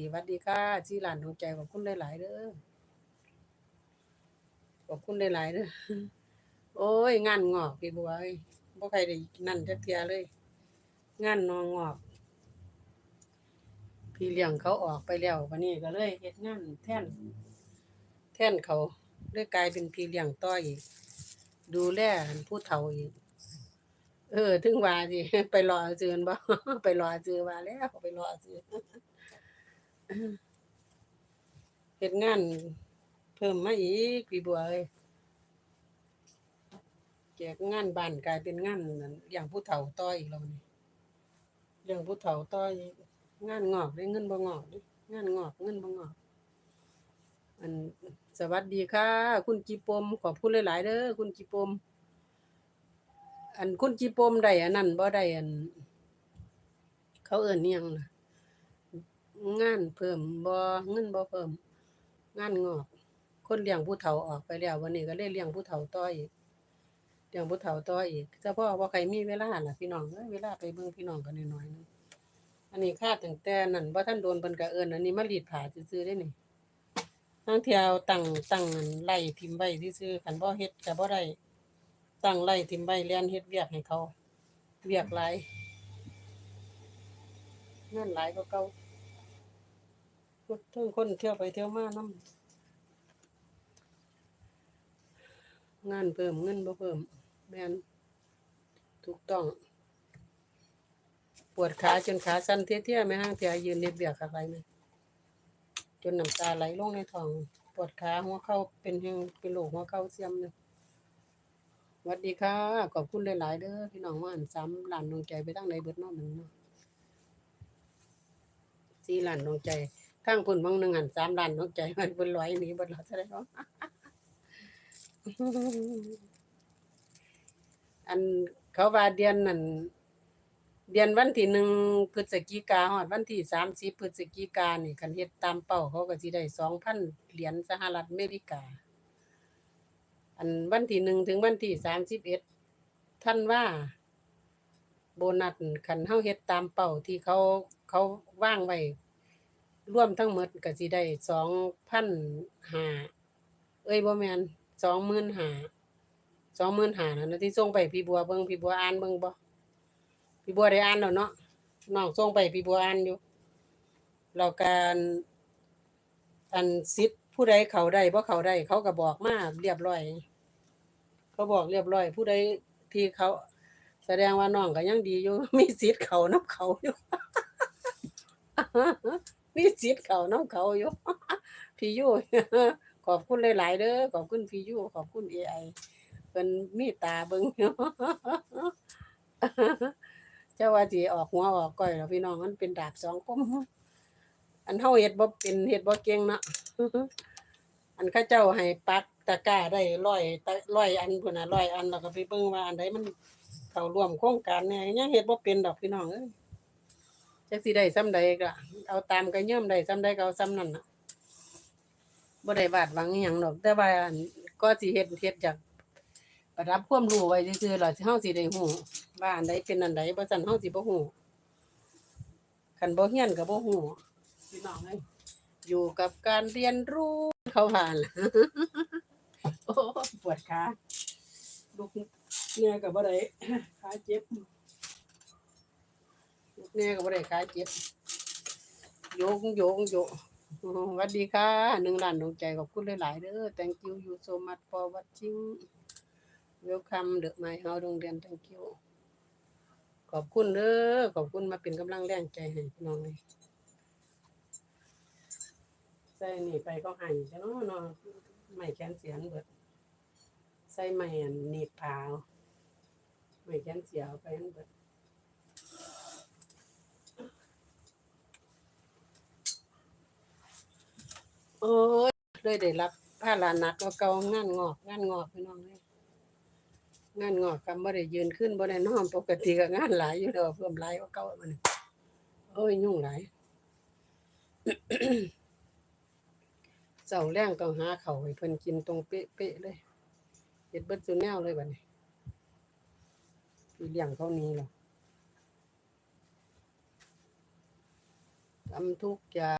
ติวัดดีค่ะจีหลานดวงใจขอบคุณหลายๆเด้อขอบคุณหลายๆเด้อโอ้ยงานงอกพี่บัวเอ้ยบ่ใครได้นั่นจักเทียเลย งานนองงอก พี่เลี้ยงเขาออกไปแล้ววันนี้ก็เลยเฮ็ดงานแท่นแท่นเขาเลยกลายเป็นพี่เลี้ยงต่ออีก ดูแลผู้เฒ่าอีกเออ ถึงว่าสิ ไปรอซื้อบ่ ไปรอซื้อว่าแล้ว ไปรอซื้อ เฮ็ดงาน เพิ่มมาอีกพี่บัวเอ้ยแจกงานบ้านกลายเป็นงานนั่นอย่างผู้เฒ่าต่ออีกแล้วนี่เรื่องผู้เฒ่าต่ออีกงานงอกได้เงินบ่งอกเด้งานงอกเงินบ่งอก อันสวัสดีค่ะ คุณจีปมขอบคุณหลายๆเด้อคุณจีปม อันคุณจีปมได้อันนั้นบ่ได้อัน เขาเอิ้นอิหยังล่ะ งานเพิ่มบ่เงินบ่เพิ่ม งานงอก คนเลี้ยงผู้เฒ่าออกไปแล้ววันนี้ก็เลยเลี้ยงผู้เฒ่าต่ออีกเลี้ยงผู้เฒ่าต่ออีกเฉพาะว่าใครมีเวลาล่ะพี่น้องเอ้ยเวลาไปเบิ่งพี่น้องก็น้อยๆนึงอันนี้ค่าตั้งแต่นั้นบ่าทันโดนเพิ่นก็เอิ้นอันนี้มารีดผ้าซื่อๆเด้นี่ทางเที่ยวตั้งตั้งไล่ทิมไว้ซื่อๆคันบ่เฮ็ดก็บ่ได้ตั้งไล่ทิมไว้เรียนเฮ็ดเวียกให้เขาเวียกหลายงานหลายกว่าเก่า ทั้งคนเที่ยวไปเที่ยวมานำงานเพิ่มเงินบ่เพิ่มแมนถูกต้อง ปวดขาจนขาสั่นเที่ยๆแม่ห้างเที่ยยืนเฮ็ดเบียกอะไรไหมจนน้ำตาไหลลงในท้อง ปวดขาหัวเข่าเป็นแหงเป็นโรคหัวเข่าเสื่อมเลยสวัสดีค่ะขอบคุณหลายๆเด้อพี่น้องว่าอันซ้ำหลานดวงใจไปทางไหนเบิดนอกหนึ่งเนาะสี่หลานดวงใจ ข้างพุ่นบางหนึ่งหันสามหลานดวงใจมันเป็นร้อยนี้เบิดเราจะได้เนาะอันเขาว่าเดือนนั่นเดือนวันที่หนึ่งพฤศจิกาฮอดวันที่สามสิบพฤศจิกานี่คันเฮ็ดตามเป้าเขาก็สิได้สองพันเหรียญสหรัฐอเมริกา อันวันที่หนึ่งถึงวันที่สามสิบเอ็ดท่านว่า โบนัสคันเฮาเฮ็ดตามเป้าที่เขาเขาว่างไว้ รวมทั้งหมดก็สิได้สองพันหาเอ้ยบ่แมนสองหมื่นหาสองหมื่นหานั่นนะที่ส่งไปพี่บัวเบิ่งพี่บัวอ่านเบิ่งบ่พี่บัวได้อ่านแล้วเนาะน้องส่งไปพี่บัวอ่านอยู่แล้วการอันสิทธิ์ผู้ใดเขาได้บ่เขาได้เขาก็บอกมาเรียบร้อย เขาบอกเรียบร้อย ผู้ใดที่เขา แสดงว่าน้องก็ยังดีอยู่มีสิทธิ์เขาน้ำเขาอยู่ มีสิทธิ์เขาน้ำเขาอยู่พี่ยูขอบคุณหลาย ๆ เด้อขอบคุณพี่ยูขอบคุณ AI เพิ่นมีตาเบิ่งอยู่เจ้าว่าสิออกหัวออกก้อยแล้วพี่น้องมันเป็นดาบสองคมอันเฮาเฮ็ดบ่เป็นเฮ็ดบ่เก่งเนาะอันเขาเจ้าให้ปักตะกร้าได้ร้อยตะร้อยอันพุ่นน่ะร้อยอันแล้วก็ไปเบิ่งว่าอันใดมันเข้าร่วมโครงการแหน่ยังเฮ็ดบ่เป็นดอกพี่น้องเอ้ย จักสิได้ส่ำใดก็ เอาตามก็ย่อมได้ส่ำใดก็เอาส่ำนั้นน่ะบ่ได้วาดหวังอิหยังดอก แต่ว่าอันก็สิเฮ็ดเฮ็ดจากประดับความรู้ไว้ซื่อๆล่ะเฮาสิได้ฮู้ว่าอันใดเป็นอันใดบ่ซั่นเฮาสิบ่ฮู้คันบ่เรียนก็บ่ฮู้พี่น้องเอ้ยอยู่กับการเรียนรู้เขาผ่านโอ้ปวดขาลูกเนี่ยก็บ่ได้ขาเจ็บ เนี่ยก็บ่ได้ขาเจ็บโยงโยงโยงสวัสดีค่ะหนึ่งล้านดวงใจขอบคุณหลายๆเด้อ thank you you so much for watching welcome the my house โรงเรียน thank you ขอบคุณเด้อขอบคุณมาเป็นกำลังแรงใจให้พี่น้องเลยใส่นี่ไปก็ให้ใช่เนาะเนาะไม่แขนเสียนเบิดใส่ไม่อันหนีบผาไม่แขนเสียวไปอันเบิด โอ้ยเลยได้รับผ้าลาหนักก็เกางานงอกงานงอกพี่น้องเลยงานงอกก็บ่ได้ยืนขึ้นบ่ได้นอนปกติก็งานหลายอยู่ดอกเพิ่มหลายกว่าเก่ามันโอ้ยยุ่งหลายเจ้าแรงต้องหาเขาให้เพิ่นกินตรงเป๊ะๆเลยเฮ็ดเบิดซุแนวเลยบัดนี้พี่เลี้ยงเขานี้หรอทำทุกอย่าง